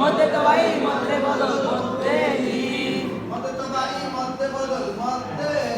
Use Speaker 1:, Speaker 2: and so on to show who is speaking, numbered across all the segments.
Speaker 1: মতে তবাই মতে বদল মতে মতে তবাই মতে বদল মতে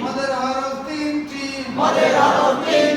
Speaker 1: Mother of Pinti! Mother of Pinti!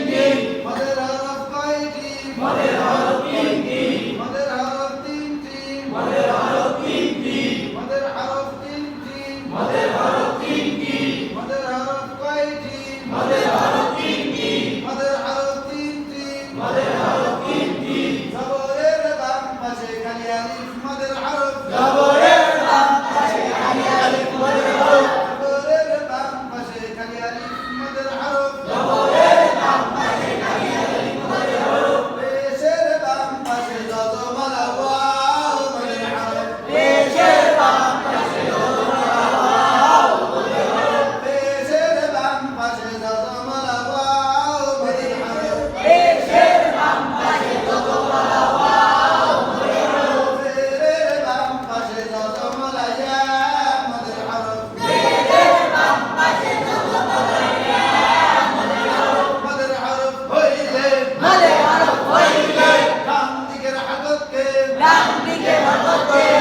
Speaker 1: Lan dike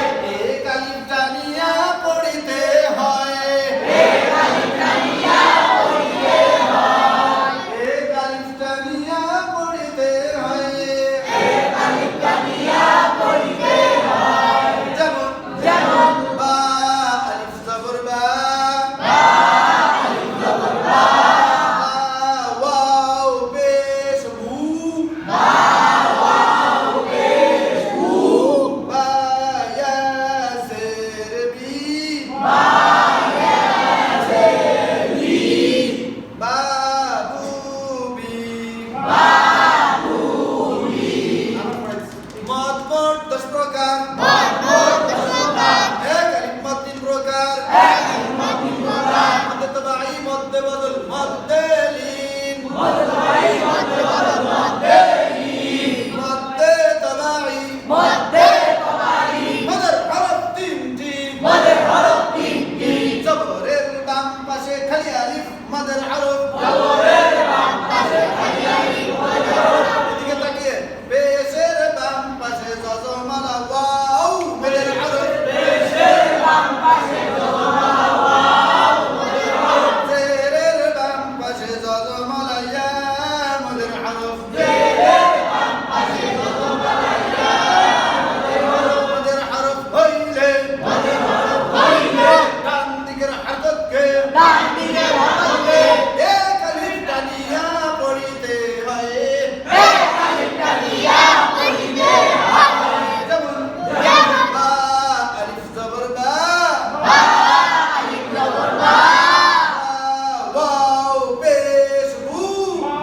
Speaker 1: هل يعرف ماذا العرب؟ الله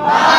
Speaker 1: না